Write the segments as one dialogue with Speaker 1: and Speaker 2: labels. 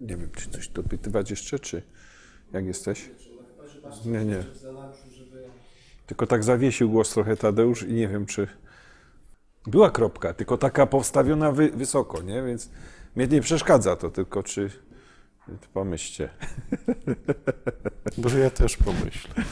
Speaker 1: Nie wiem, czy coś dopytywać jeszcze, czy jak jesteś? Nie, nie. Tylko tak zawiesił głos trochę Tadeusz i nie wiem, czy była kropka, tylko taka postawiona wy, wysoko, nie? Więc mnie nie przeszkadza to, tylko czy pomyślcie.
Speaker 2: Może ja też pomyślę.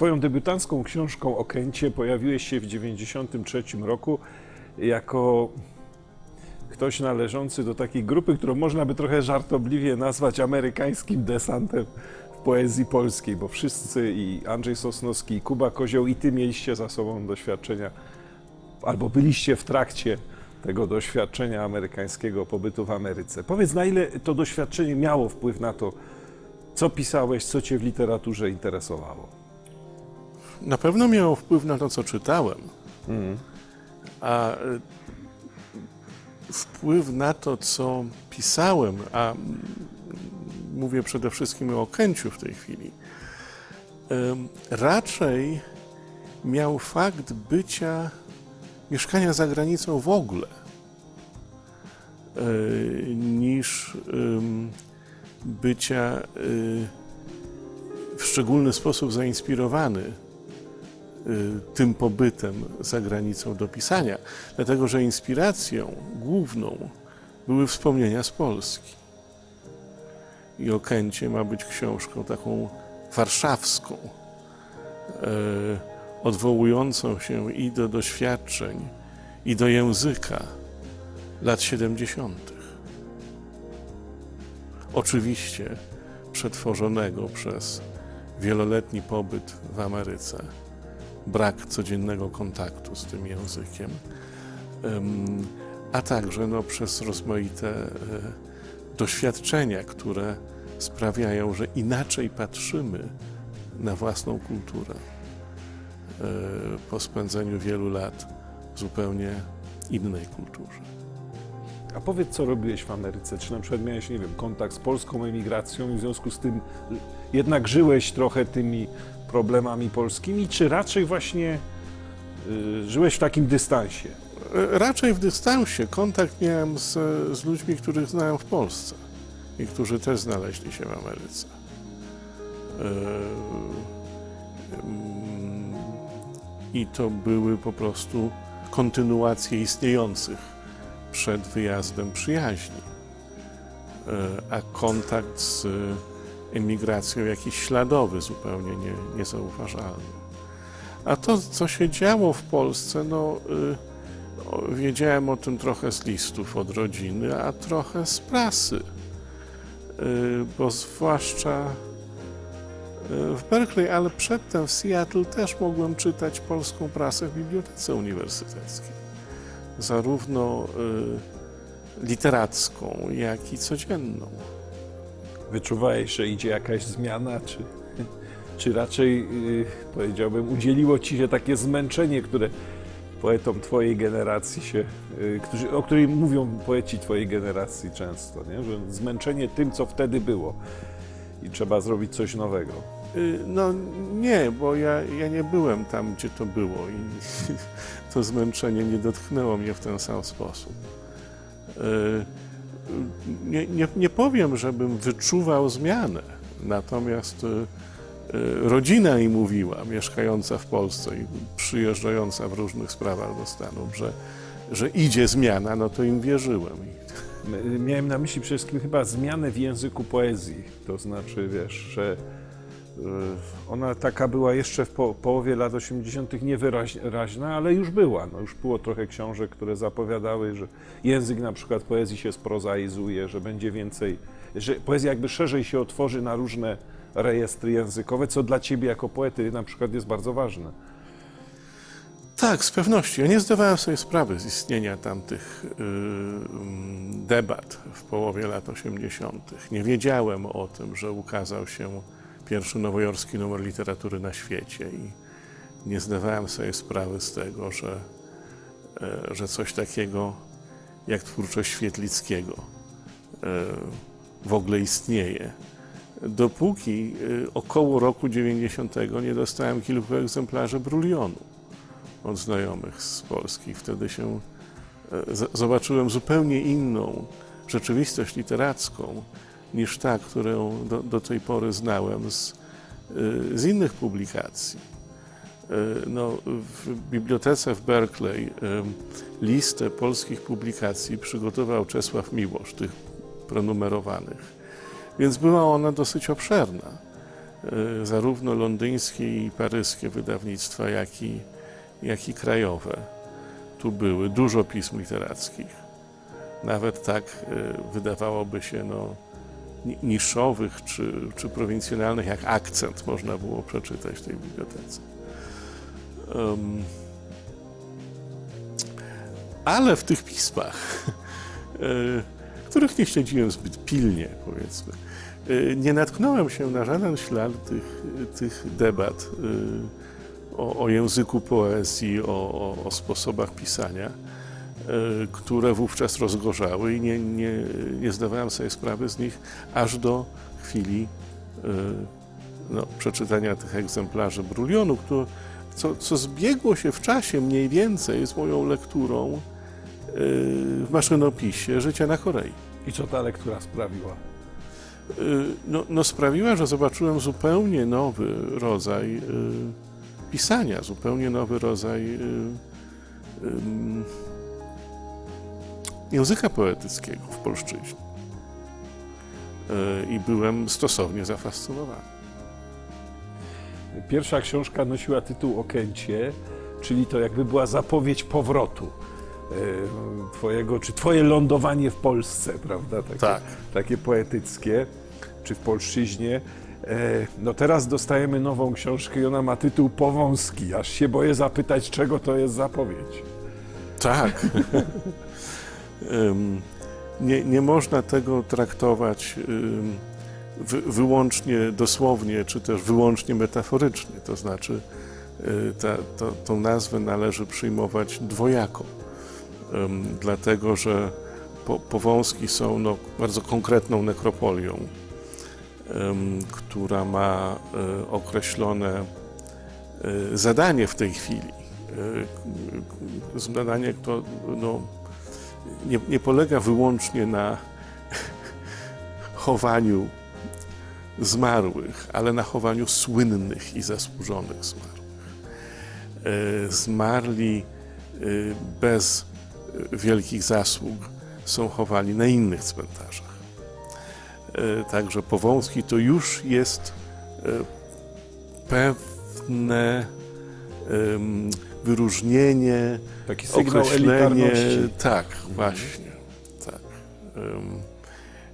Speaker 1: Twoją debiutancką książką o Kęcie pojawiłeś się w 1993 roku jako ktoś należący do takiej grupy, którą można by trochę żartobliwie nazwać amerykańskim desantem w poezji polskiej, bo wszyscy i Andrzej Sosnowski, i Kuba Kozioł i ty mieliście za sobą doświadczenia, albo byliście w trakcie tego doświadczenia amerykańskiego pobytu w Ameryce. Powiedz, na ile to doświadczenie miało wpływ na to, co pisałeś, co cię w literaturze interesowało?
Speaker 2: Na pewno miało wpływ na to, co czytałem, a y, wpływ na to, co pisałem, a mm, mówię przede wszystkim o Kęciu w tej chwili, raczej miał fakt bycia, mieszkania za granicą w ogóle, y, niż bycia y, w szczególny sposób zainspirowany tym pobytem za granicą do pisania, dlatego że inspiracją główną były wspomnienia z Polski. I o Kęcie ma być książką taką warszawską, e, odwołującą się i do doświadczeń, i do języka lat 70. Oczywiście przetworzonego przez wieloletni pobyt w Ameryce brak codziennego kontaktu z tym językiem, Em, a także no, przez rozmaite e, doświadczenia, które sprawiają, że inaczej patrzymy na własną kulturę e, po spędzeniu wielu lat w zupełnie innej kulturze.
Speaker 1: A powiedz, co robiłeś w Ameryce? Czy na przykład miałeś, nie wiem, kontakt z polską emigracją i w związku z tym jednak żyłeś trochę tymi problemami polskimi, czy raczej właśnie y, żyłeś w takim dystansie?
Speaker 2: E, Raczej w dystansie kontakt miałem z, z ludźmi, których znałem w Polsce i którzy też znaleźli się w Ameryce. E, mm, I to były po prostu kontynuacje istniejących przed wyjazdem przyjaźni. E, A kontakt z emigracją jakiś śladowy, zupełnie nie, niezauważalny. A to, co się działo w Polsce, no. y, Wiedziałem o tym trochę z listów od rodziny, a trochę z prasy. Y, Bo zwłaszcza y, w Berkeley, ale przedtem w Seattle też mogłem czytać polską prasę w bibliotece uniwersyteckiej. Zarówno y, literacką, jak i codzienną.
Speaker 1: Wyczuwałeś, że idzie jakaś zmiana, czy, czy raczej, y, powiedziałbym, udzieliło ci się takie zmęczenie, które poetom twojej generacji się, y, którzy, o której mówią poeci twojej generacji często, nie? że zmęczenie tym, co wtedy było i trzeba zrobić coś nowego.
Speaker 2: Y, No nie, bo ja, ja nie byłem tam, gdzie to było i to zmęczenie nie dotknęło mnie w ten sam sposób. Y, Nie, nie, nie powiem, żebym wyczuwał zmianę, natomiast y, y, rodzina mi mówiła, mieszkająca w Polsce i przyjeżdżająca w różnych sprawach do Stanów, że, że idzie zmiana, no to im wierzyłem.
Speaker 1: Miałem na myśli przede wszystkim chyba zmianę w języku poezji. To znaczy, wiesz, że Ona taka była jeszcze w po, połowie lat 80. niewyraźna, ale już była. No, już było trochę książek, które zapowiadały, że język na przykład poezji się sprozaizuje, że będzie więcej, że poezja jakby szerzej się otworzy na różne rejestry językowe, co dla ciebie jako poety na przykład jest bardzo ważne.
Speaker 2: Tak, z pewnością. Ja nie zdawałem sobie sprawy z istnienia tamtych y, mm, debat w połowie lat 80. Nie wiedziałem o tym, że ukazał się pierwszy nowojorski numer literatury na świecie i nie zdawałem sobie sprawy z tego, że, e, że coś takiego jak twórczość Świetlickiego e, w ogóle istnieje. Dopóki y, około roku 90 nie dostałem kilku egzemplarzy Brulionu od znajomych z Polski. Wtedy się e, zobaczyłem zupełnie inną rzeczywistość literacką niż ta, którą do, do tej pory znałem z, e, z innych publikacji. E, No, w bibliotece w Berkeley e, listę polskich publikacji przygotował Czesław Miłosz, tych prenumerowanych. Więc była ona dosyć obszerna. Zarówno londyńskie i paryskie wydawnictwa, jak i, jak i krajowe. Tu były dużo pism literackich. Nawet tak wydawałoby się no, niszowych czy, czy prowincjonalnych, jak akcent można było przeczytać w tej bibliotece. Em, ale w tych pismach, e, których nie śledziłem zbyt pilnie, powiedzmy, e, nie natknąłem się na żaden ślad tych, tych debat e, o, o języku poezji, o, o, o sposobach pisania, które wówczas rozgorzały i nie, nie, nie zdawałem sobie sprawy z nich aż do chwili e, no, przeczytania tych egzemplarzy Brulionu, które, co, co zbiegło się w czasie mniej więcej z moją lekturą e, w maszynopisie Życia na Korei.
Speaker 1: I co ta lektura sprawiła?
Speaker 2: No, no sprawiła, że zobaczyłem zupełnie nowy rodzaj pisania, zupełnie nowy rodzaj języka poetyckiego w polszczyźnie. Y, I byłem stosownie zafascynowany.
Speaker 1: Pierwsza książka nosiła tytuł Okęcie, czyli to jakby była zapowiedź powrotu e, twojego, czy twoje lądowanie w Polsce, prawda? Takie,
Speaker 2: Tak.
Speaker 1: takie poetyckie, czy w polszczyźnie. E, No teraz dostajemy nową książkę i ona ma tytuł Powązki. Aż się boję zapytać, czego to jest zapowiedź.
Speaker 2: Tak. Nie, nie można tego traktować wyłącznie dosłownie, czy też wyłącznie metaforycznie. To znaczy, y, ta, to, tą nazwę należy przyjmować dwojako. Dlatego, że po, Powązki są no, bardzo konkretną nekropolią, która ma y, określone y, zadanie w tej chwili. Zadanie to no, nie, nie polega wyłącznie na chowaniu zmarłych, ale na chowaniu słynnych i zasłużonych zmarłych. E, Zmarli e, bez wielkich zasług są chowani na innych cmentarzach. E, Także Powązki to już jest pewne wyróżnienie,
Speaker 1: Taki sygnał
Speaker 2: określenie. Tak, właśnie. Tak.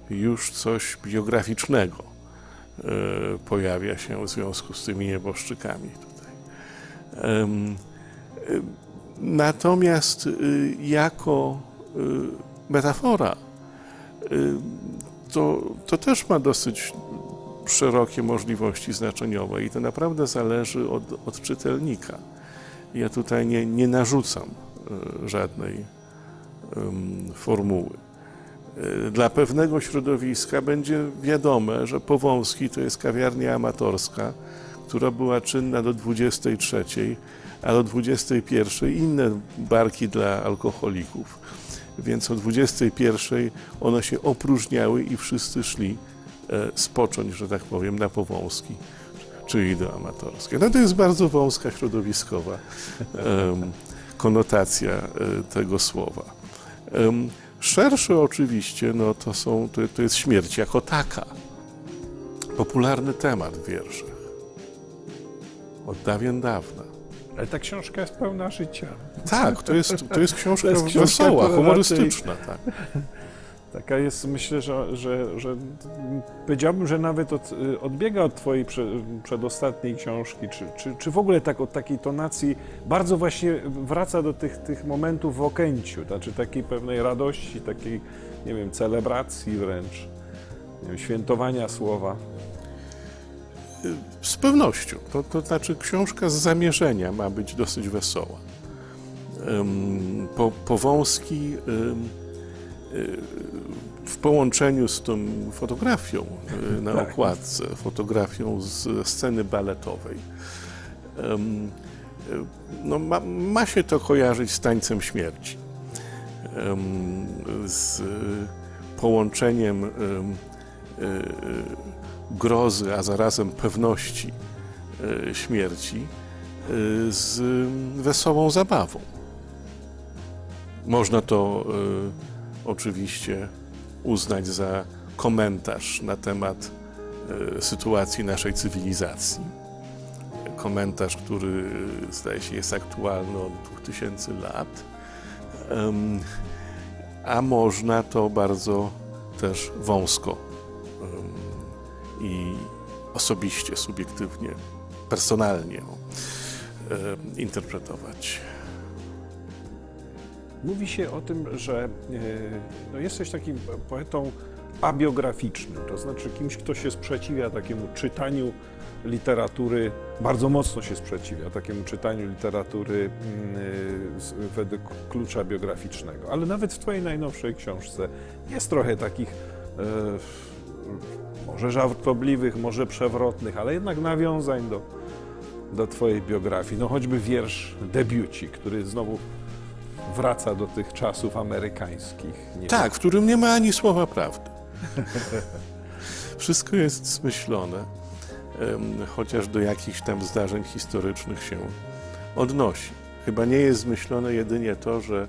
Speaker 2: Już coś biograficznego e, pojawia się w związku z tymi nieboszczykami tutaj. E, Natomiast y, jako metafora to, to też ma dosyć szerokie możliwości znaczeniowe i to naprawdę zależy od, od czytelnika. Ja tutaj nie, nie narzucam e, żadnej formuły. E, Dla pewnego środowiska będzie wiadome, że Powązki to jest kawiarnia amatorska, która była czynna do 23, a do 21 inne barki dla alkoholików. Więc o 21 one się opróżniały i wszyscy szli e, spocząć, że tak powiem, na Powązki czyli do amatorskie. No to jest bardzo wąska środowiskowa em, konotacja e, tego słowa. Em, szersze oczywiście, no to, są, to, to jest śmierć jako taka. Popularny temat w wierszach. od dawien dawna.
Speaker 1: Ale ta książka jest pełna życia.
Speaker 2: Tak, to jest, to jest książka
Speaker 1: To jest książka,
Speaker 2: wesoła, humorystyczna. Tak.
Speaker 1: Taka jest, myślę, że, że, że powiedziałbym, że nawet od, odbiega od twojej prze, przedostatniej książki, czy, czy, czy w ogóle tak od takiej tonacji, bardzo właśnie wraca do tych, tych momentów w Okęciu, znaczy takiej pewnej radości, takiej, nie wiem, celebracji wręcz, wiem, świętowania słowa.
Speaker 2: Z pewnością. To, to znaczy książka z zamierzenia ma być dosyć wesoła. Po, Powązki y, w połączeniu z tą fotografią y, na
Speaker 1: Tak.
Speaker 2: okładce, fotografią z sceny baletowej, y, no ma, ma się to kojarzyć z tańcem śmierci. Z połączeniem y, grozy, a zarazem pewności śmierci z wesołą zabawą. Można to oczywiście uznać za komentarz na temat y, sytuacji naszej cywilizacji. Komentarz, który y, zdaje się jest aktualny od 2000 lat. A można to bardzo też wąsko i osobiście, subiektywnie, personalnie interpretować.
Speaker 1: Mówi się o tym, że e, no, jesteś takim poetą abiograficznym, to znaczy kimś, kto się sprzeciwia takiemu czytaniu literatury, bardzo mocno się sprzeciwia takiemu czytaniu literatury mm, z- według klucza biograficznego. Ale nawet w Twojej najnowszej książce jest trochę takich e, może żartobliwych, może przewrotnych, ale jednak nawiązań do, do Twojej biografii. No choćby wiersz Debiuci, który znowu wraca do tych czasów amerykańskich. Nie
Speaker 2: Tak, w którym nie ma ani słowa prawdy. Wszystko jest zmyślone, chociaż do jakichś tam zdarzeń historycznych się odnosi. Chyba nie jest zmyślone jedynie to, że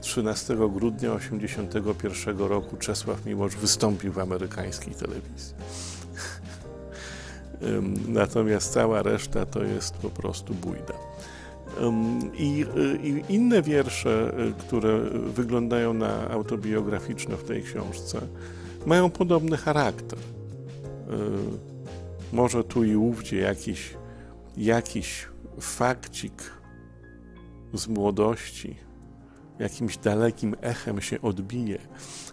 Speaker 2: 13 grudnia 1981 roku Czesław Miłosz wystąpił w amerykańskiej telewizji. Natomiast cała reszta to jest po prostu bójda. I, y, I inne wiersze, y, które wyglądają na autobiograficzne w tej książce, mają podobny charakter. Y, Może tu i ówdzie jakiś, jakiś fakcik z młodości, jakimś dalekim echem się odbije,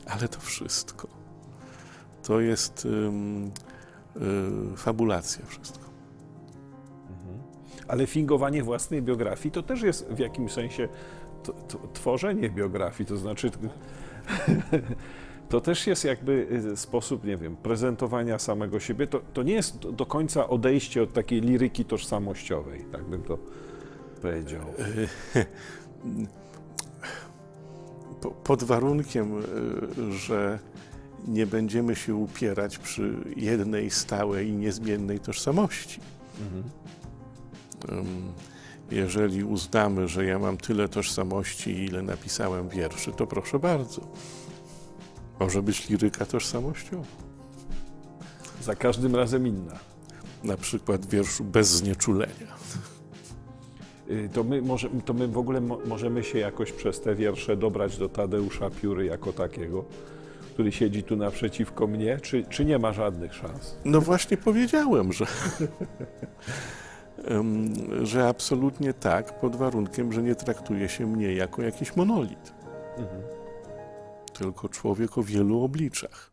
Speaker 2: ale to wszystko. To jest ym, y, fabulacja wszystko.
Speaker 1: Ale fingowanie własnej biografii to też jest w jakimś sensie tworzenie biografii, to znaczy to też jest jakby y, sposób, nie wiem, prezentowania samego siebie. To, to nie jest do- końca odejście od takiej liryki tożsamościowej, tak bym to powiedział.
Speaker 2: Po- Pod warunkiem, y, że nie będziemy się upierać przy jednej stałej i niezmiennej tożsamości. Ym, Jeżeli uznamy, że ja mam tyle tożsamości, ile napisałem wierszy, to proszę bardzo. Może być liryka tożsamościowa.
Speaker 1: Za każdym razem inna.
Speaker 2: Na przykład wierszu bez znieczulenia.
Speaker 1: Y, To my, może, to my w ogóle mo- możemy się jakoś przez te wiersze dobrać do Tadeusza Pióry jako takiego, który siedzi tu naprzeciwko mnie, czy, czy nie ma żadnych szans?
Speaker 2: No właśnie powiedziałem, że, że absolutnie tak, pod warunkiem, że nie traktuje się mnie jako jakiś monolit. Tylko człowiek o wielu obliczach.